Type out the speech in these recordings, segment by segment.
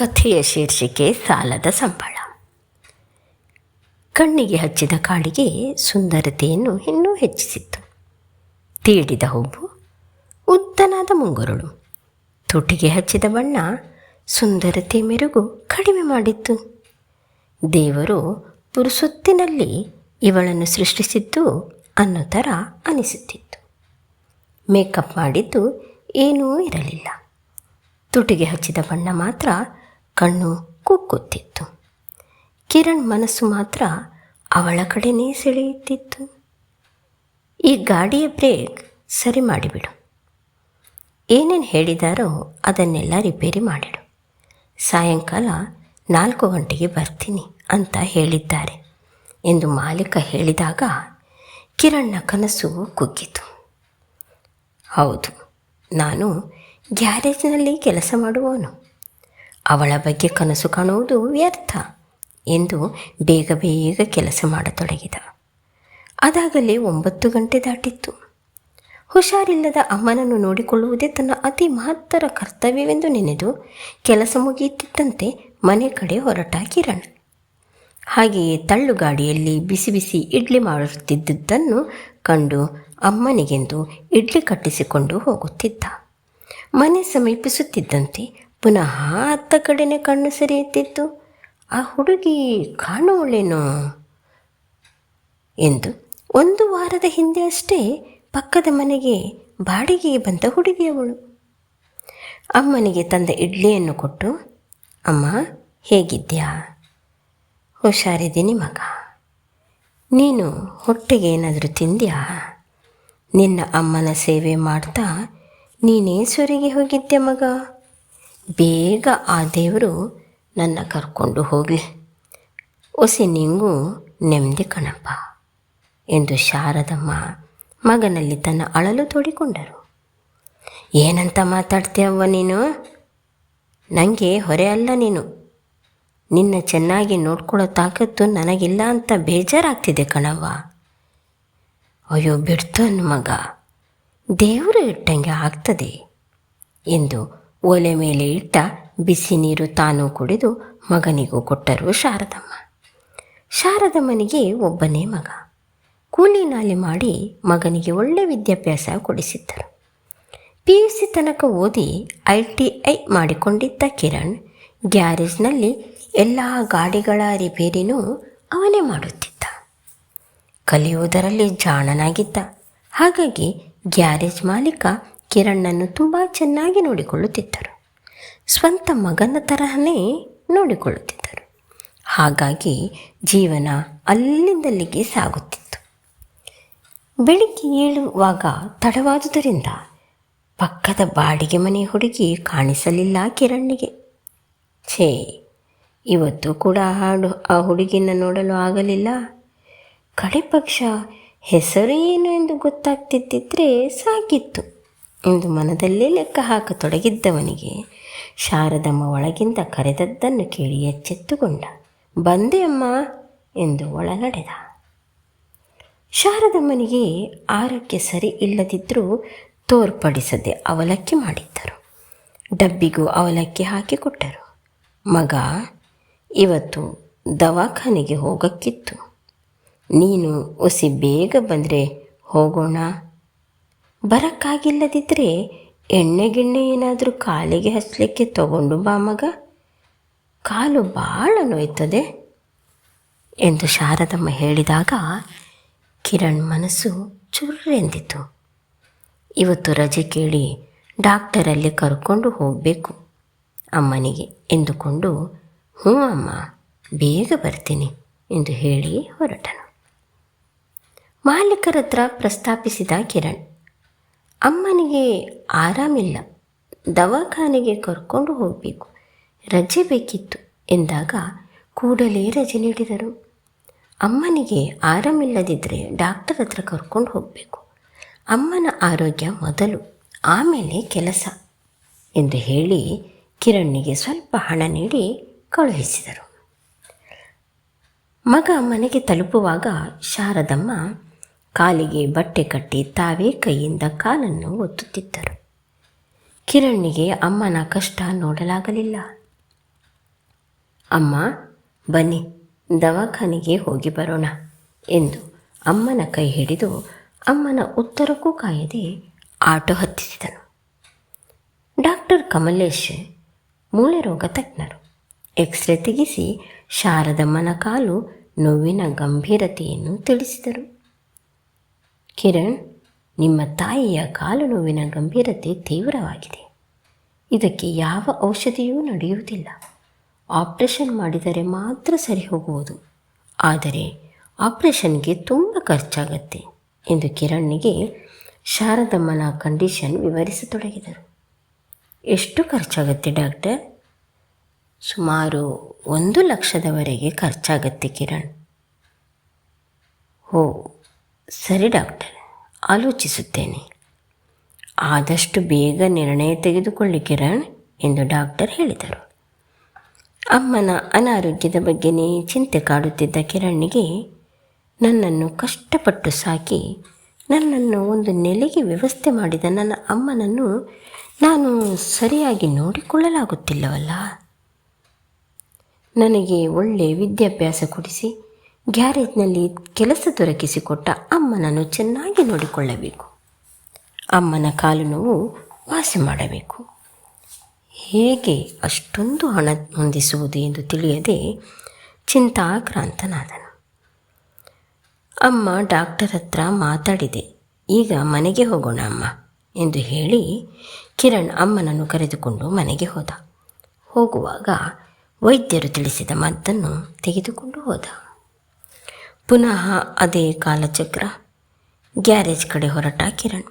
ಕಥೆಯ ಶೀರ್ಷಿಕೆ ಸಾಲದ ಸಂಬಳ. ಕಣ್ಣಿಗೆ ಹಚ್ಚಿದ ಕಾಡಿಗೆ ಸುಂದರತೆಯನ್ನು ಇನ್ನೂ ಹೆಚ್ಚಿಸಿತ್ತು. ತೀಡಿದ ಹುಬ್ಬು ಉದ್ದನಾದ ಮುಂಗುರುಳು. ತುಟಿಗೆ ಹಚ್ಚಿದ ಬಣ್ಣ ಸುಂದರತೆ ಮೆರುಗು ಕಡಿಮೆ ಮಾಡಿತ್ತು. ದೇವರು ಪುರುಸೊತ್ತಿನಲ್ಲಿ ಇವಳನ್ನು ಸೃಷ್ಟಿಸಿದ್ದು ಅನ್ನೋ ಥರ ಅನಿಸುತ್ತಿತ್ತು. ಮೇಕಪ್ ಮಾಡಿದ್ದು ಏನೂ ಇರಲಿಲ್ಲ. ತುಟಿಗೆ ಹಚ್ಚಿದ ಬಣ್ಣ ಮಾತ್ರ ಕಣ್ಣು ಕುಕ್ಕುತ್ತಿತ್ತು. ಕಿರಣ್ ಮನಸ್ಸು ಮಾತ್ರ ಅವಳ ಕಡೆನೇ ಸೆಳೆಯುತ್ತಿತ್ತು. ಈ ಗಾಡಿಯ ಬ್ರೇಕ್ ಸರಿ ಮಾಡಿಬಿಡು. ಏನೇನು ಹೇಳಿದಾರೋ ಅದನ್ನೆಲ್ಲ ರಿಪೇರಿ ಮಾಡಿಡು. ಸಾಯಂಕಾಲ ನಾಲ್ಕು ಗಂಟೆಗೆ ಬರ್ತೀನಿ ಅಂತ ಹೇಳಿದ್ದಾರೆ ಎಂದು ಮಾಲೀಕ ಹೇಳಿದಾಗ ಕಿರಣ್ನ ಕನಸು ಕುಗ್ಗಿತು. ಹೌದು, ನಾನು ಗ್ಯಾರೇಜ್ನಲ್ಲಿ ಕೆಲಸ ಮಾಡುವವನು. ಅವಳ ಬಗ್ಗೆ ಕನಸು ಕಾಣುವುದು ವ್ಯರ್ಥ ಎಂದು ಬೇಗ ಬೇಗ ಕೆಲಸ ಮಾಡತೊಡಗಿದ ಅದಾಗಲೇ ಒಂಬತ್ತು ಗಂಟೆ ದಾಟಿತ್ತು. ಹುಷಾರಿಲ್ಲದ ಅಮ್ಮನನ್ನು ನೋಡಿಕೊಳ್ಳುವುದೇ ತನ್ನ ಅತಿ ಮಹತ್ತರ ಕರ್ತವ್ಯವೆಂದು ನೆನೆದು ಕೆಲಸ ಮುಗಿಯುತ್ತಿದ್ದಂತೆ ಮನೆ ಕಡೆ ಹೊರಟ ಕಿರಣ್ ಹಾಗೆಯೇ ತಳ್ಳುಗಾಡಿಯಲ್ಲಿ ಬಿಸಿ ಬಿಸಿ ಇಡ್ಲಿ ಮಾಡುತ್ತಿದ್ದುದನ್ನು ಕಂಡು ಅಮ್ಮನಿಗೆಂದು ಇಡ್ಲಿ ಕಟ್ಟಿಸಿಕೊಂಡು ಹೋಗುತ್ತಿದ್ದ. ಮನೆ ಸಮೀಪಿಸುತ್ತಿದ್ದಂತೆ ಪುನಃ ಅತ್ತ ಕಡೆನೆ ಕಣ್ಣು ಸರಿಯುತ್ತಿತ್ತು. ಆ ಹುಡುಗಿ ಕಾಣುವಳೇನೋ? ಎಂದು ಒಂದು ವಾರದ ಹಿಂದೆ ಅಷ್ಟೇ ಪಕ್ಕದ ಮನೆಗೆ ಬಾಡಿಗೆಗೆ ಬಂದ ಹುಡುಗಿಯವಳು. ಅಮ್ಮನಿಗೆ ತಂದ ಇಡ್ಲಿಯನ್ನು ಕೊಟ್ಟು, ಅಮ್ಮ ಹೇಗಿದ್ಯಾ ಹುಷಾರಿದ್ದೀನಿ ಮಗ. ನೀನು ಹೊಟ್ಟೆಗೆ ಏನಾದರೂ ತಿಂದ್ಯಾ? ನಿನ್ನ ಅಮ್ಮನ ಸೇವೆ ಮಾಡ್ತಾ ನೀನೇ ಸೊರಿಗೆ ಹೋಗಿದ್ದೆ ಮಗ? ಬೇಗ ಆ ದೇವರು ನನ್ನ ಕರ್ಕೊಂಡು ಹೋಗಲಿ. ಒಸಿ ನಿಂಗೂ ನೆಮ್ಮದಿ ಕಣಪ್ಪ ಎಂದು ಶಾರದಮ್ಮ ಮಗನಲ್ಲಿ ತನ್ನ ಅಳಲು ತೋಡಿಕೊಂಡರು. ಏನಂತ ಮಾತಾಡ್ತೀಯವ್ವ ನೀನು? ನನಗೆ ಹೊರೆ ಅಲ್ಲ ನೀನು. ನಿನ್ನ ಚೆನ್ನಾಗಿ ನೋಡ್ಕೊಳ್ಳೋ ತಾಕತ್ತು ನನಗಿಲ್ಲ ಅಂತ ಬೇಜಾರಾಗ್ತಿದೆ ಕಣವ್ವ. ಅಯ್ಯೋ ಬಿಡ್ತು ಮಗ. ದೇವರು ಇಟ್ಟಂಗೆ ಆಗ್ತದೆ ಎಂದು ಒಲೆ ಮೇಲೆ ಇಟ್ಟ ಬಿಸಿ ನೀರು ತಾನು ಕುಡಿದು ಮಗನಿಗೂ ಕೊಟ್ಟರು ಶಾರದಮ್ಮ. ಶಾರದಮ್ಮನಿಗೆ ಒಬ್ಬನೇ ಮಗ. ಕೂಲಿ ನಾಲಿ ಮಾಡಿ ಮಗನಿಗೆ ಒಳ್ಳೆ ವಿದ್ಯಾಭ್ಯಾಸ ಕೊಡಿಸಿದ್ದರು. ಪಿ ಯು ಸಿ ತನಕ ಓದಿ ಐ ಟಿ ಐ ಮಾಡಿಕೊಂಡಿದ್ದ ಕಿರಣ್ ಗ್ಯಾರೇಜ್ನಲ್ಲಿ ಎಲ್ಲ ಗಾಡಿಗಳ ರಿಪೇರಿನೂ ಅವನೇ ಮಾಡುತ್ತಿದ್ದ. ಕಲಿಯುವುದರಲ್ಲಿ ಜಾಣನಾಗಿದ್ದ. ಹಾಗಾಗಿ ಗ್ಯಾರೇಜ್ ಮಾಲೀಕ ಕಿರಣ್ಣನ್ನು ತುಂಬ ಚೆನ್ನಾಗಿ ನೋಡಿಕೊಳ್ಳುತ್ತಿದ್ದರು. ಸ್ವಂತ ಮಗನ ತರಹನೇ ನೋಡಿಕೊಳ್ಳುತ್ತಿದ್ದರು. ಹಾಗಾಗಿ ಜೀವನ ಅಲ್ಲಿಂದಲ್ಲಿಗೆ ಸಾಗುತ್ತಿತ್ತು. ಬೆಳಿಗ್ಗೆ ಏಳುವಾಗ ತಡವಾದುದರಿಂದ ಪಕ್ಕದ ಬಾಡಿಗೆ ಮನೆ ಹುಡುಗಿ ಕಾಣಿಸಲಿಲ್ಲ ಕಿರಣ್ಣಿಗೆ ಛೇ, ಇವತ್ತು ಕೂಡ ಹಾಡು ಆ ಹುಡುಗಿನ ನೋಡಲು ಆಗಲಿಲ್ಲ. ಕಡೆ ಪಕ್ಷ ಹೆಸರು ಏನು ಎಂದು ಗೊತ್ತಾಗ್ತಿದ್ದಿದ್ರೆ ಸಾಕಿತ್ತು. ಎಂದು ಮನದಲ್ಲೇ ಲೆಕ್ಕ ಹಾಕತೊಡಗಿದ್ದವನಿಗೆ ಶಾರದಮ್ಮ ಒಳಗಿಂದ ಕರೆದದ್ದನ್ನು ಕೇಳಿ ಎಚ್ಚೆತ್ತುಕೊಂಡ, ಬಂದೆ ಅಮ್ಮ ಎಂದು ಒಳನಡೆದ ಶಾರದಮ್ಮನಿಗೆ ಆರೋಗ್ಯ ಸರಿ ಇಲ್ಲದಿದ್ದರೂ ತೋರ್ಪಡಿಸದೆ ಅವಲಕ್ಕಿ ಮಾಡಿದ್ದರು. ಡಬ್ಬಿಗೂ ಅವಲಕ್ಕಿ ಹಾಕಿಕೊಟ್ಟರು ಮಗ, ಇವತ್ತು ದವಾಖಾನೆಗೆ ಹೋಗಕ್ಕಿತ್ತು. ನೀನು ಒಸಿ ಬೇಗ ಬಂದರೆ ಹೋಗೋಣ. ಬರೋಕ್ಕಾಗಿಲ್ಲದಿದ್ದರೆ ಎಣ್ಣೆ ಗಿಣ್ಣೆ ಏನಾದರೂ ಕಾಲಿಗೆ ಹಚ್ಚಲಿಕ್ಕೆ ತಗೊಂಡು ಬಾ ಮಗ. ಕಾಲು ಭಾಳ ನೋಯ್ತದೆ ಎಂದು ಶಾರದಮ್ಮ ಹೇಳಿದಾಗ ಕಿರಣ್ ಮನಸ್ಸು ಚುರ್ರೆಂದಿತು. ಇವತ್ತು ರಜೆ ಕೇಳಿ ಡಾಕ್ಟರಲ್ಲಿ ಕರ್ಕೊಂಡು ಹೋಗಬೇಕು. ಅಮ್ಮನಿಗೆ ಎಂದುಕೊಂಡು, ಹ್ಞೂ ಅಮ್ಮ, ಬೇಗ ಬರ್ತೀನಿ ಎಂದು ಹೇಳಿ ಹೊರಟನು. ಮಾಲೀಕರತ್ರ ಪ್ರಸ್ತಾಪಿಸಿದ ಕಿರಣ್ ಅಮ್ಮನಿಗೆ ಆರಾಮಿಲ್ಲ. ದವಾಖಾನೆಗೆ ಕರ್ಕೊಂಡು ಹೋಗಬೇಕು. ರಜೆ ಬೇಕಿತ್ತು ಎಂದಾಗ ಕೂಡಲೇ ರಜೆ ನೀಡಿದರು. ಅಮ್ಮನಿಗೆ ಆರಾಮಿಲ್ಲದಿದ್ದರೆ ಡಾಕ್ಟರ್ ಹತ್ರ ಕರ್ಕೊಂಡು ಹೋಗಬೇಕು. ಅಮ್ಮನ ಆರೋಗ್ಯ ಮೊದಲು, ಆಮೇಲೆ ಕೆಲಸ ಎಂದು ಹೇಳಿ ಕಿರಣ್ಣಿಗೆ ಸ್ವಲ್ಪ ಹಣ ನೀಡಿ ಕಳುಹಿಸಿದರು. ಮಗ ಮನೆಗೆ ತಲುಪುವಾಗ ಶಾರದಮ್ಮ ಕಾಲಿಗೆ ಬಟ್ಟೆ ಕಟ್ಟಿ ತಾವೇ ಕೈಯಿಂದ ಕಾಲನ್ನು ಒತ್ತುತ್ತಿದ್ದರು. ಕಿರಣ್ಣಿಗೆ ಅಮ್ಮನ ಕಷ್ಟ ನೋಡಲಾಗಲಿಲ್ಲ. ಅಮ್ಮ, ಬನ್ನಿ, ದವಾಖಾನೆಗೆ ಹೋಗಿ ಬರೋಣ ಎಂದು ಅಮ್ಮನ ಕೈ ಹಿಡಿದು ಅಮ್ಮನ ಉತ್ತರಕ್ಕೂ ಕಾಯದೆ ಆಟೋ ಹತ್ತಿಸಿದನು. ಡಾಕ್ಟರ್ ಕಮಲೇಶ್ ಮೂಳೆ ರೋಗ ತಜ್ಞರು. ಎಕ್ಸ್ರೇ ತೆಗೆಸಿ ಶಾರದಮ್ಮನ ಕಾಲು ನೋವಿನ ಗಂಭೀರತೆಯನ್ನು ತಿಳಿಸಿದರು. ಕಿರಣ್, ನಿಮ್ಮ ತಾಯಿಯ ಕಾಲು ನೋವಿನ ಗಂಭೀರತೆ ತೀವ್ರವಾಗಿದೆ. ಇದಕ್ಕೆ ಯಾವ ಔಷಧಿಯೂ ನಡೆಯುವುದಿಲ್ಲ. ಆಪರೇಷನ್ ಮಾಡಿದರೆ ಮಾತ್ರ ಸರಿ ಹೋಗುವುದು. ಆದರೆ ಆಪ್ರೇಷನ್ಗೆ ತುಂಬ ಖರ್ಚಾಗತ್ತೆ ಎಂದು ಕಿರಣ್ಗೆ ಶಾರದಮ್ಮನ ಕಂಡೀಷನ್ ವಿವರಿಸತೊಡಗಿದರು. ಎಷ್ಟು ಖರ್ಚಾಗತ್ತೆ ಡಾಕ್ಟರ್? ಸುಮಾರು ಒಂದು ಲಕ್ಷದವರೆಗೆ ಖರ್ಚಾಗತ್ತೆ ಕಿರಣ್. ಹೋ ಸರಿ ಡಾಕ್ಟರ್, ಆಲೋಚಿಸುತ್ತೇನೆ. ಆದಷ್ಟು ಬೇಗ ನಿರ್ಣಯ ತೆಗೆದುಕೊಳ್ಳಿ ಕಿರಣ್ ಎಂದು ಡಾಕ್ಟರ್ ಹೇಳಿದರು. ಅಮ್ಮನ ಅನಾರೋಗ್ಯದ ಬಗ್ಗೆನೇ ಚಿಂತೆ ಕಾಡುತ್ತಿದ್ದ ಕಿರಣ್ಣಿಗೆ ನನ್ನನ್ನು ಕಷ್ಟಪಟ್ಟು ಸಾಕಿ ನನ್ನನ್ನು ಒಂದು ನೆಲೆಗೆ ವ್ಯವಸ್ಥೆ ಮಾಡಿದ ನನ್ನ ಅಮ್ಮನನ್ನು ನಾನು ಸರಿಯಾಗಿ ನೋಡಿಕೊಳ್ಳಲಾಗುತ್ತಿಲ್ಲವಲ್ಲ. ನನಗೆ ಒಳ್ಳೆಯ ವಿದ್ಯಾಭ್ಯಾಸ ಕೊಡಿಸಿ ಗ್ಯಾರೇಜ್ನಲ್ಲಿ ಕೆಲಸ ದೊರಕಿಸಿಕೊಟ್ಟ ಅಮ್ಮನನ್ನು ಚೆನ್ನಾಗಿ ನೋಡಿಕೊಳ್ಳಬೇಕು. ಅಮ್ಮನ ಕಾಲು ನೋವು ವಾಸಿ ಮಾಡಬೇಕು. ಹೇಗೆ ಅಷ್ಟೊಂದು ಹಣ ಹೊಂದಿಸುವುದು ಎಂದು ತಿಳಿಯದೆ ಚಿಂತಾಕ್ರಾಂತನಾದನು. ಅಮ್ಮ ಡಾಕ್ಟರ್ ಹತ್ರ ಮಾತಾಡಿದೆ, ಈಗ ಮನೆಗೆ ಹೋಗೋಣ ಅಮ್ಮ ಎಂದು ಹೇಳಿ ಕಿರಣ್ ಅಮ್ಮನನ್ನು ಕರೆದುಕೊಂಡು ಮನೆಗೆ ಹೋದ. ಹೋಗುವಾಗ ವೈದ್ಯರು ತಿಳಿಸಿದ ಮದ್ದನ್ನು ತೆಗೆದುಕೊಂಡು ಹೋದ. ಪುನಃ ಅದೇ ಕಾಲಚಕ್ರ ಗ್ಯಾರೇಜ್ ಕಡೆ ಹೊರಟ ಕಿರಣ್.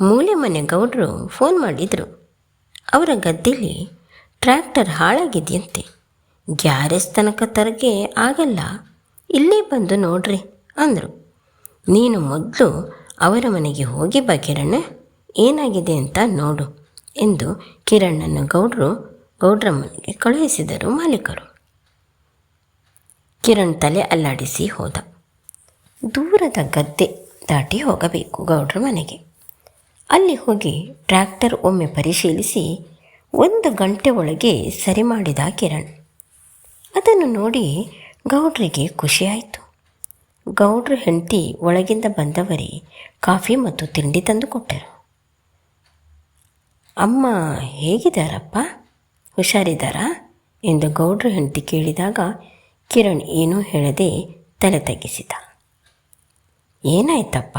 ಮೂಲೆ ಮನೆ ಗೌಡರು ಫೋನ್ ಮಾಡಿದರು. ಅವರ ಗದ್ದೆಯಲ್ಲಿ ಟ್ರ್ಯಾಕ್ಟರ್ ಹಾಳಾಗಿದೆಯಂತೆ. ಗ್ಯಾರೇಜ್ ತನಕ ತರಗೆ ಆಗಲ್ಲ. ಇಲ್ಲೇ ಬಂದು ನೋಡ್ರಿ ಅಂದರು. ನೀನು ಮೊದಲು ಅವರ ಮನೆಗೆ ಹೋಗಿ ಬಾ ಕಿರಣ್, ಏನಾಗಿದೆ ಅಂತ ನೋಡು ಎಂದು ಕಿರಣನ್ನು ಗೌಡರು ಗೌಡ್ರ ಮನೆಗೆ ಕಳುಹಿಸಿದರು ಮಾಲೀಕರು. ಕಿರಣ್ ತಲೆ ಅಲ್ಲಾಡಿಸಿ ಹೋದ. ದೂರದ ಗದ್ದೆ ದಾಟಿ ಹೋಗಬೇಕು ಗೌಡ್ರ ಮನೆಗೆ. ಅಲ್ಲಿ ಹೋಗಿ ಟ್ರ್ಯಾಕ್ಟರ್ ಒಮ್ಮೆ ಪರಿಶೀಲಿಸಿ ಒಂದು ಗಂಟೆ ಒಳಗೆ ಸರಿ ಮಾಡಿದ ಕಿರಣ್. ಅದನ್ನು ನೋಡಿ ಗೌಡ್ರಿಗೆ ಖುಷಿಯಾಯಿತು. ಗೌಡ್ರ ಹೆಂಡತಿ ಒಳಗಿಂದ ಬಂದವರೇ ಕಾಫಿ ಮತ್ತು ತಿಂಡಿ ತಂದು ಕೊಟ್ಟರು. ಅಮ್ಮ, ಹೇಗಿದ್ದಾರಪ್ಪ? ಹುಷಾರಿದ್ದಾರಾ? ಎಂದು ಗೌಡ್ರ ಹೆಂಡತಿ ಕೇಳಿದಾಗ ಕಿರಣ್ ಏನೂ ಹೇಳದೆ ತಲೆ ತಗ್ಗಿಸಿದ. ಏನಾಯ್ತಪ್ಪ?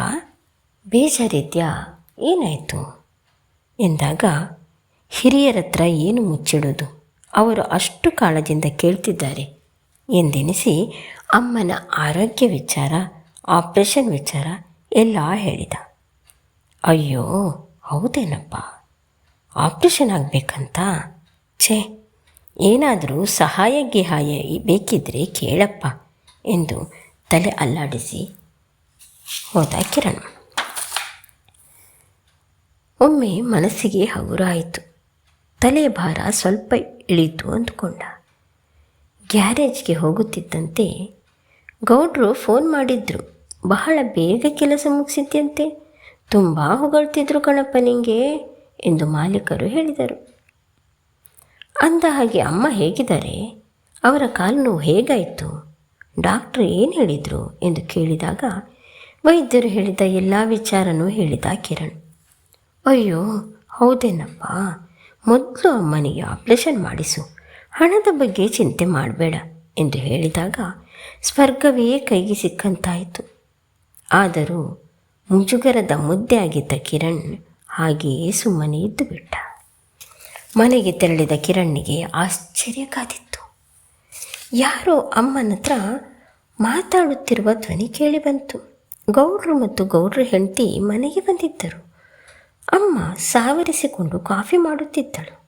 ಬೇಜಾರಿದ್ಯಾ? ಏನಾಯಿತು? ಎಂದಾಗ, ಹಿರಿಯರ ಹತ್ರ ಏನು ಮುಚ್ಚಿಡೋದು? ಅವರು ಅಷ್ಟು ಕಾಳದಿಂದ ಕೇಳ್ತಿದ್ದಾರೆ ಎಂದೆನಿಸಿ ಅಮ್ಮನ ಆರೋಗ್ಯ ವಿಚಾರ, ಆಪ್ರೇಷನ್ ವಿಚಾರ ಎಲ್ಲ ಹೇಳಿದ. ಅಯ್ಯೋ, ಹೌದೇನಪ್ಪ? ಆಪ್ರೇಷನ್ ಆಗಬೇಕಂತ? ಛೇ ಏನಾದರೂ ಸಹಾಯ ಗಿಹಾಯ ಬೇಕಿದ್ರೆ ಕೇಳಪ್ಪ ಎಂದು ತಲೆ ಅಲ್ಲಾಡಿಸಿ ಹೋದ ಕಿರಣ್. ಒಮ್ಮೆ ಮನಸ್ಸಿಗೆ ಹಗುರಾಯಿತು. ತಲೆಯ ಭಾರ ಸ್ವಲ್ಪ ಇಳಿತು ಅಂದುಕೊಂಡ. ಗ್ಯಾರೇಜ್ಗೆ ಹೋಗುತ್ತಿದ್ದಂತೆ ಗೌಡ್ರು ಫೋನ್ ಮಾಡಿದ್ರು. ಬಹಳ ಬೇಗ ಕೆಲಸ ಮುಗಿಸಿದ್ದಂತೆ ತುಂಬ ಹೊಗಳ್ತಿದ್ರು ಕಣಪ್ಪ ನಿಂಗೆ ಎಂದು ಮಾಲೀಕರು ಹೇಳಿದರು. ಅಂದ ಹಾಗೆ ಅಮ್ಮ ಹೇಗಿದ್ದಾರೆ? ಅವರ ಕಾಲು ಹೇಗಾಯಿತು? ಡಾಕ್ಟ್ರು ಏನು ಹೇಳಿದರು? ಎಂದು ಕೇಳಿದಾಗ ವೈದ್ಯರು ಹೇಳಿದ ಎಲ್ಲ ವಿಚಾರನೂ ಹೇಳಿದ ಕಿರಣ್. ಅಯ್ಯೋ, ಹೌದೇನಪ್ಪ? ಮೊದಲು ಅಮ್ಮನಿಗೆ ಆಪ್ರೇಷನ್ ಮಾಡಿಸು. ಹಣದ ಬಗ್ಗೆ ಚಿಂತೆ ಮಾಡಬೇಡ ಎಂದು ಹೇಳಿದಾಗ ಸ್ವರ್ಗವೇ ಕೈಗೆ ಸಿಕ್ಕಂತಾಯಿತು. ಆದರೂ ಮುಜುಗರದ ಮುದ್ದೆ ಆಗಿದ್ದ ಕಿರಣ್ ಹಾಗೆಯೇ ಸುಮ್ಮನೆ ಇದ್ದು ಬಿಟ್ಟ ಮನೆಗೆ ತೆರಳಿದ ಕಿರಣ್ಣಿಗೆ ಆಶ್ಚರ್ಯ ಕಾದಿತ್ತು. ಯಾರೋ ಅಮ್ಮನ ಹತ್ರ ಮಾತಾಡುತ್ತಿರುವ ಧ್ವನಿ ಕೇಳಿಬಂತು ಗೌಡ್ರು ಮತ್ತು ಗೌಡ್ರ ಹೆಂಡತಿ ಮನೆಗೆ ಬಂದಿದ್ದರು. ಅಮ್ಮ ಸಾವರಿಸಿಕೊಂಡು ಕಾಫಿ ಮಾಡುತ್ತಿದ್ದಳು.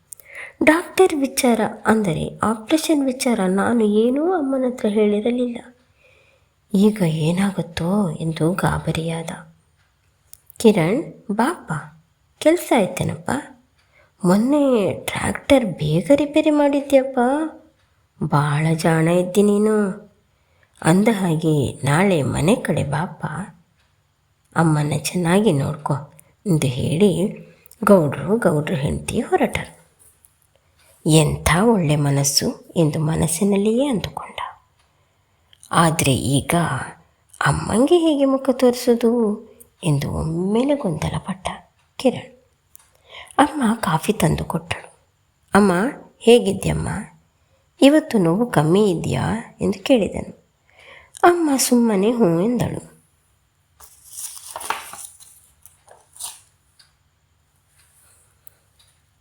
ಡಾಕ್ಟರ್ ವಿಚಾರ ಅಂದರೆ ಆಪರೇಷನ್ ವಿಚಾರ ನಾನು ಏನೂ ಅಮ್ಮನ ಹತ್ರ ಹೇಳಿರಲಿಲ್ಲ. ಈಗ ಏನಾಗುತ್ತೋ ಎಂದು ಗಾಬರಿಯಾದ. ಕಿರಣ್ ಬಾಪ ಕೆಲಸ ಆಯ್ತೇನಪ್ಪ? ಮೊನ್ನೆ ಟ್ರ್ಯಾಕ್ಟರ್ ಬೇಗ ರಿಪೇರಿ ಮಾಡಿದ್ಯಪ್ಪ. ಭಾಳ ಜಾಣ ಇದ್ದಿ ನೀನು. ಅಂದ ಹಾಗೆ ನಾಳೆ ಮನೆ ಕಡೆ ಬಾಪ ಅಮ್ಮನ ಚೆನ್ನಾಗಿ ನೋಡ್ಕೊ ಎಂದು ಹೇಳಿ ಗೌಡ್ರು ಗೌಡ್ರು ಹೆಂಡತಿ ಹೊರಟರು. ಎಂಥ ಒಳ್ಳೆ ಮನಸ್ಸು ಎಂದು ಮನಸ್ಸಿನಲ್ಲಿಯೇ ಅಂದುಕೊಂಡ. ಆದರೆ ಈಗ ಅಮ್ಮಂಗೆ ಹೇಗೆ ಮುಖ ತೋರಿಸೋದು ಎಂದು ಒಮ್ಮೆಲೆ ಗೊಂದಲಪಟ್ಟ ಕಿರಣ್. ಅಮ್ಮ ಕಾಫಿ ತಂದು ಕೊಟ್ಟಳು. ಅಮ್ಮ ಹೇಗಿದ್ಯಮ್ಮ ಇವತ್ತು ನೋವು ಕಮ್ಮಿ ಇದೆಯಾ ಎಂದು ಕೇಳಿದನು. ಅಮ್ಮ ಸುಮ್ಮನೆ ಹ್ಞೂ ಎಂದಳು.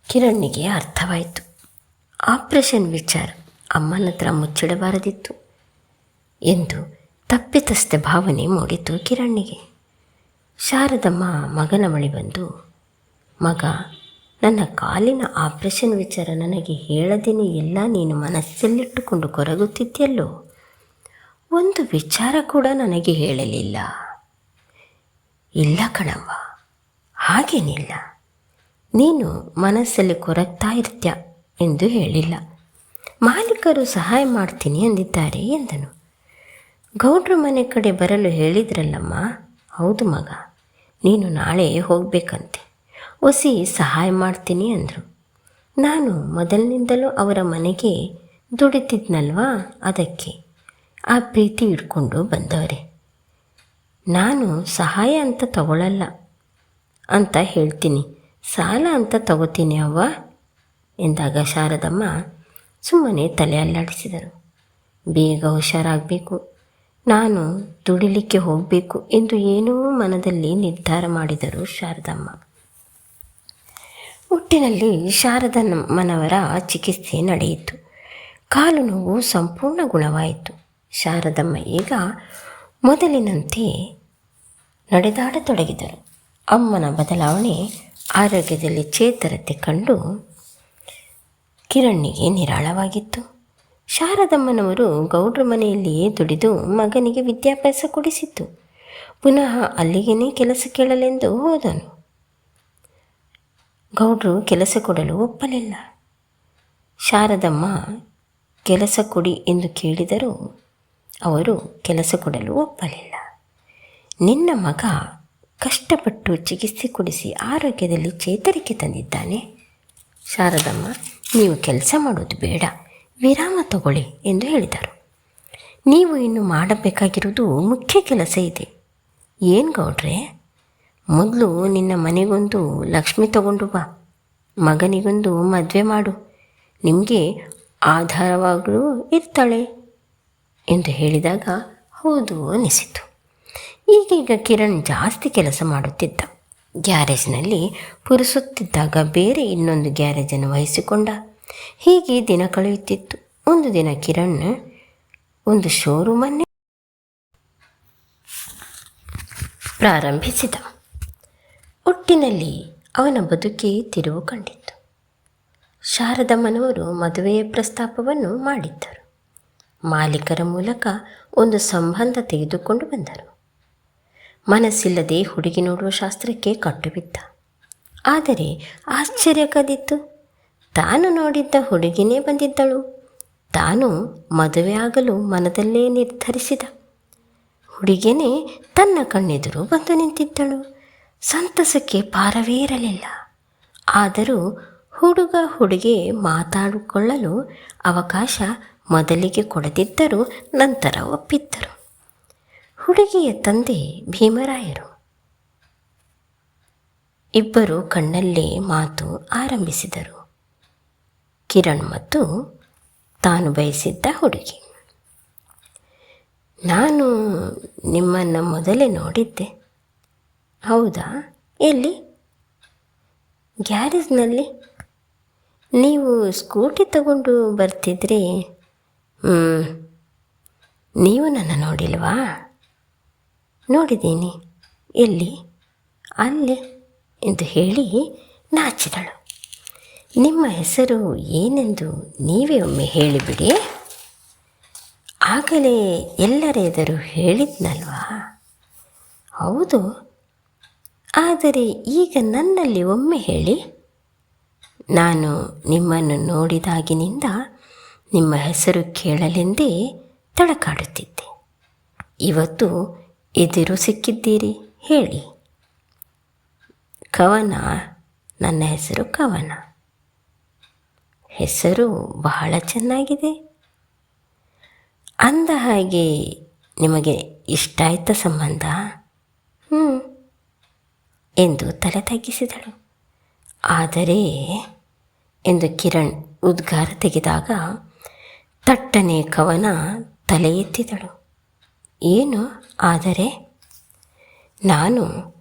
ಕಿರಣ್ಣಿಗೆ ಅರ್ಥವಾಯಿತು. ಆಪರೇಷನ್ ವಿಚಾರ ಅಮ್ಮನ ಹತ್ರ ಮುಚ್ಚಿಡಬಾರದಿತ್ತು ಎಂದು ತಪ್ಪಿತಸ್ಥ ಭಾವನೆ ಮೂಡಿತು ಕಿರಣ್ಣಿಗೆ ಶಾರದಮ್ಮ ಮಗನ ಬಳಿ ಬಂದು, ಮಗ ನನ್ನ ಕಾಲಿನ ಆಪರೇಷನ್ ವಿಚಾರ ನನಗೆ ಹೇಳದೇನೆ ಎಲ್ಲ ನೀನು ಮನಸ್ಸಲ್ಲಿಟ್ಟುಕೊಂಡು ಕೊರಗುತ್ತಿದ್ದೆಯಲ್ಲೋ ಒಂದು ವಿಚಾರ ಕೂಡ ನನಗೆ ಹೇಳಲಿಲ್ಲ. ಇಲ್ಲ ಕಣವ್ವ, ಹಾಗೇನಿಲ್ಲ. ನೀನು ಮನಸ್ಸಲ್ಲಿ ಕೊರಗ್ತಾ ಇರ್ತ್ಯ ಎಂದು ಹೇಳಿಲ್ಲ. ಮಾಲೀಕರು ಸಹಾಯ ಮಾಡ್ತೀನಿ ಅಂದಿದ್ದಾರೆ ಎಂದನು. ಗೌಡ್ರ ಮನೆ ಕಡೆ ಬರಲು ಹೇಳಿದ್ರಲ್ಲಮ್ಮ. ಹೌದು ಮಗ, ನೀನು ನಾಳೆ ಹೋಗಬೇಕಂತೆ. ಒಸಿ ಸಹಾಯ ಮಾಡ್ತೀನಿ ಅಂದರು. ನಾನು ಮೊದಲಿನಿಂದಲೂ ಅವರ ಮನೆಗೆ ದುಡಿತಿದ್ನಲ್ವಾ ಅದಕ್ಕೆ. ಆ ಪ್ರೀತಿ ಇಟ್ಕೊಂಡು ಬಂದವರೇ. ನಾನು ಸಹಾಯ ಅಂತ ತಗೊಳ್ಳಲ್ಲ ಅಂತ ಹೇಳ್ತೀನಿ. ಸಾಲ ಅಂತ ತಗೋತೀನಿ ಅವ್ವ ಎಂದಾಗ ಶಾರದಮ್ಮ ಸುಮ್ಮನೆ ತಲೆ ಅಲ್ಲಾಡಿಸಿದರು. ಬೇಗ ಹುಷಾರಾಗಬೇಕು. ನಾನು ದುಡಿಲಿಕ್ಕೆ ಹೋಗಬೇಕು ಎಂದು ಏನೂ ಮನದಲ್ಲಿ ನಿರ್ಧಾರ ಮಾಡಿದರು ಶಾರದಮ್ಮ. ಹುಟ್ಟಿನಲ್ಲಿ ಶಾರದಮ್ಮನವರ ಚಿಕಿತ್ಸೆ ನಡೆಯಿತು. ಕಾಲು ನೋವು ಸಂಪೂರ್ಣ ಗುಣವಾಯಿತು. ಶಾರದಮ್ಮ ಈಗ ಮೊದಲಿನಂತೆ ನಡೆದಾಡತೊಡಗಿದರು. ಅಮ್ಮನ ಬದಲಾವಣೆ ಆರೋಗ್ಯದಲ್ಲಿ ಚೇತರತೆ ಕಂಡು ಕಿರಣ್ಣಿಗೆ ನಿರಾಳವಾಗಿತ್ತು. ಶಾರದಮ್ಮನವರು ಗೌಡ್ರ ಮನೆಯಲ್ಲಿಯೇ ದುಡಿದು ಮಗನಿಗೆ ವಿದ್ಯಾಭ್ಯಾಸ ಕೊಡಿಸಿತ್ತು. ಪುನಃ ಅಲ್ಲಿಗೇನೇ ಕೆಲಸ ಕೇಳಲೆಂದು ಹೋದನು. ಗೌಡ್ರು ಕೆಲಸ ಕೊಡಲು ಒಪ್ಪಲಿಲ್ಲ. ಶಾರದಮ್ಮ, ಕೆಲಸ ಕೊಡಿ ಎಂದು ಕೇಳಿದರೂ ಅವರು ಕೆಲಸ ಕೊಡಲು ಒಪ್ಪಲಿಲ್ಲ. ನಿನ್ನ ಮಗ ಕಷ್ಟಪಟ್ಟು ಚಿಕಿತ್ಸೆ ಕೊಡಿಸಿ ಆರೋಗ್ಯದಲ್ಲಿ ಚೇತರಿಕೆ ತಂದಿದ್ದಾನೆ. ಶಾರದಮ್ಮ, ನೀವು ಕೆಲಸ ಮಾಡೋದು ಬೇಡ, ವಿರಾಮ ತಗೊಳ್ಳಿ ಎಂದು ಹೇಳಿದರು. ನೀವು ಇನ್ನು ಮಾಡಬೇಕಾಗಿರುವುದು ಮುಖ್ಯ ಕೆಲಸ ಇದೆ. ಏನು ಗೌಡ್ರೆ? ಮೊದಲು ನಿನ್ನ ಮನೆಗೊಂದು ಲಕ್ಷ್ಮಿ ತಗೊಂಡು ಬಾ. ಮಗನಿಗೊಂದು ಮದುವೆ ಮಾಡು. ನಿಮಗೆ ಆಧಾರವಾಗಲೂ ಇರ್ತಾಳೆ ಎಂದು ಹೇಳಿದಾಗ ಹೌದು ಅನಿಸಿತು. ಈಗೀಗ ಕಿರಣ್ ಜಾಸ್ತಿ ಕೆಲಸ ಮಾಡುತ್ತಿದ್ದ. ಗ್ಯಾರೇಜ್ನಲ್ಲಿ ಪುರುಸುತ್ತಿದ್ದಾಗ ಬೇರೆ ಇನ್ನೊಂದು ಗ್ಯಾರೇಜನ್ನು ವಹಿಸಿಕೊಂಡ. ಹೀಗೆ ದಿನ ಕಳೆಯುತ್ತಿತ್ತು. ಒಂದು ದಿನ ಕಿರಣ್ ಒಂದು ಶೋರೂಮನ್ನೇ ಪ್ರಾರಂಭಿಸಿದ. ಒಟ್ಟಿನಲ್ಲಿ ಅವನ ಬದುಕಿ ತಿರುವು ಕಂಡಿತ್ತು. ಶಾರದಮ್ಮನವರು ಮದುವೆಯ ಪ್ರಸ್ತಾಪವನ್ನು ಮಾಡಿದ್ದರು. ಮಾಲೀಕರ ಮೂಲಕ ಒಂದು ಸಂಬಂಧ ತೆಗೆದುಕೊಂಡು ಬಂದರು. ಮನಸ್ಸಿಲ್ಲದೆ ಹುಡುಗಿ ನೋಡುವ ಶಾಸ್ತ್ರಕ್ಕೆ ಕಟ್ಟುಬಿದ್ದ. ಆದರೆ ಆಶ್ಚರ್ಯ ಕದಿತ್ತು. ತಾನು ನೋಡಿದ್ದ ಹುಡುಗಿನೇ ಬಂದಿದ್ದಳು. ತಾನು ಮದುವೆಯಾಗಲು ಮನದಲ್ಲೇ ನಿರ್ಧರಿಸಿದ. ಹುಡುಗಿನೇ ತನ್ನ ಕಣ್ಣೆದುರು ಬಂದು ನಿಂತಿದ್ದಳು. ಸಂತಸಕ್ಕೆ ಪಾರವೇ ಇರಲಿಲ್ಲ. ಆದರೂ ಹುಡುಗ ಹುಡುಗಿ ಮಾತಾಡಿಕೊಳ್ಳಲು ಅವಕಾಶ ಮೊದಲಿಗೆ ಕೊಡದಿದ್ದರೂ ನಂತರ ಒಪ್ಪಿದ್ದರು. ಹುಡುಗಿಯ ತಂದೆ ಭೀಮರಾಯರು. ಇಬ್ಬರು ಕಣ್ಣಲ್ಲೇ ಮಾತು ಆರಂಭಿಸಿದರು. ಕಿರಣ್ ಮತ್ತು ತಾನು ಬಯಸಿದ್ದ ಹುಡುಗಿ. ನಾನು ನಿಮ್ಮನ್ನು ಮೊದಲೇ ನೋಡಿದ್ದೆ. ಹೌದಾ? ಎಲ್ಲಿ? ಗ್ಯಾರೇಜ್ನಲ್ಲಿ? ನೀವು ಸ್ಕೂಟಿ ತಗೊಂಡು ಬರ್ತಿದ್ರಿ? ಹ್ಞೂ ನೀವು ನನ್ನ ನೋಡಿಲ್ವಾ? ನೋಡಿದ್ದೀನಿ. ಎಲ್ಲಿ? ಅಲ್ಲಿ ಎಂದು ಹೇಳಿ ನಾಚಿದಳು. ನಿಮ್ಮ ಹೆಸರು ಏನೆಂದು ನೀವೇ ಒಮ್ಮೆ ಹೇಳಿಬಿಡಿ. ಆಗಲೇ ಎಲ್ಲರೆದರು ಹೇಳಿದ್ನಲ್ವಾ? ಹೌದು. ಆದರೆ ಈಗ ನನ್ನಲ್ಲಿ ಒಮ್ಮೆ ಹೇಳಿ. ನಾನು ನಿಮ್ಮನ್ನು ನೋಡಿದಾಗಿನಿಂದ ನಿಮ್ಮ ಹೆಸರು ಕೇಳಲೆಂದೇ ತಡಕಾಡುತ್ತಿದ್ದೆ. ಇವತ್ತು ಎದುರು ಸಿಕ್ಕಿದ್ದೀರಿ, ಹೇಳಿ. ಕವನ, ನನ್ನ ಹೆಸರು ಕವನ. ಹೆಸರು ಬಹಳ ಚೆನ್ನಾಗಿದೆ. ಅಂದ ಹಾಗೆ ನಿಮಗೆ ಇಷ್ಟ ಆಯ್ತ ಸಂಬಂಧ? ಎಂದು ತಲೆ ತಗ್ಗಿಸಿದಳು. ಆದರೆ ಎಂದು ಕಿರಣ್ ಉದ್ಗಾರ ತೆಗೆದಾಗ ತಟ್ಟನೆ ಕವನ ತಲೆ ಎತ್ತಿದಳು. ಏನು ಆದರೆ? ನಾನು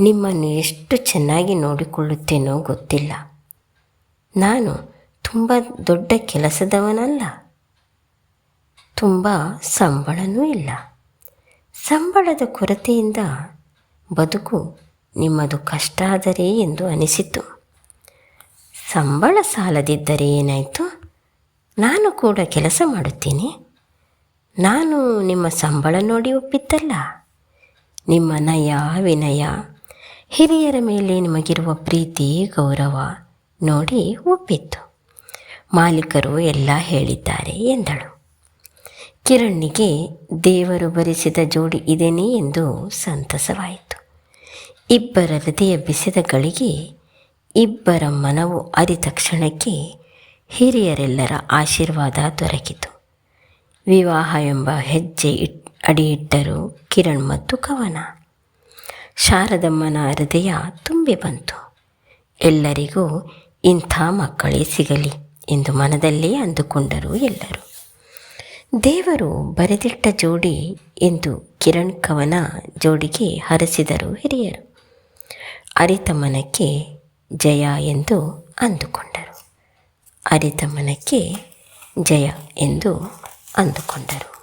ನಿಮ್ಮನ್ನು ಎಷ್ಟು ಚೆನ್ನಾಗಿ ನೋಡಿಕೊಳ್ಳುತ್ತೇನೋ ಗೊತ್ತಿಲ್ಲ. ನಾನು ತುಂಬ ದೊಡ್ಡ ಕೆಲಸದವನಲ್ಲ. ತುಂಬ ಸಂಬಳನೂ ಇಲ್ಲ. ಸಂಬಳದ ಕೊರತೆಯಿಂದ ಬದುಕು ನಿಮ್ಮದು ಕಷ್ಟ ಆದರೆ ಎಂದು ಅನಿಸಿತು. ಸಂಬಳ ಸಾಲದಿದ್ದರೆ ಏನಾಯಿತು? ನಾನು ಕೂಡ ಕೆಲಸ ಮಾಡುತ್ತೇನೆ. ನಾನು ನಿಮ್ಮ ಸಂಬಳ ನೋಡಿ ಒಪ್ಪಿದ್ದಲ್ಲ. ನಿಮ್ಮ ನಯ ವಿನಯ, ಹಿರಿಯರ ಮೇಲೆ ನಿಮಗಿರುವ ಪ್ರೀತಿ, ಗೌರವ ನೋಡಿ ಒಪ್ಪಿತ್ತು. ಮಾಲೀಕರು ಎಲ್ಲ ಹೇಳಿದ್ದಾರೆ ಎಂದಳು. ಕಿರಣ್ಣಿಗೆ ದೇವರು ಬರಿಸಿದ ಜೋಡಿ ಇದೇನೆ ಎಂದು ಸಂತಸವಾಯಿತು. ಇಬ್ಬರ ಹೃದಯ ಬಿಸಿದ ಗಳಿಗೆ ಇಬ್ಬರ ಮನವು ಅರಿತ ಕ್ಷಣಕ್ಕೆ ಹಿರಿಯರೆಲ್ಲರ ಆಶೀರ್ವಾದ ದೊರಕಿತು. ವಿವಾಹ ಎಂಬ ಹೆಜ್ಜೆ ಇಟ್, ಅಡಿಯಿಟ್ಟರು ಕಿರಣ್ ಮತ್ತು ಕವನ. ಶಾರದಮ್ಮನ ಹೃದಯ ತುಂಬಿ ಬಂತು. ಎಲ್ಲರಿಗೂ ಇಂಥ ಮಕ್ಕಳೇ ಸಿಗಲಿ ಎಂದು ಮನದಲ್ಲೇ ಅಂದುಕೊಂಡರು ಎಲ್ಲರೂ. ದೇವರು ಬರೆದಿಟ್ಟ ಜೋಡಿ ಎಂದು ಕಿರಣ್ ಕವನ ಜೋಡಿಗೆ ಹರಸಿದರು ಹಿರಿಯರು. ಅರಿತ ಮನಕ್ಕೆ ಜಯ ಎಂದು ಅಂದುಕೊಂಡರು. ಅರಿತ ಮನಕ್ಕೆ ಜಯ ಎಂದು ಅಂದುಕೊಂಡರು.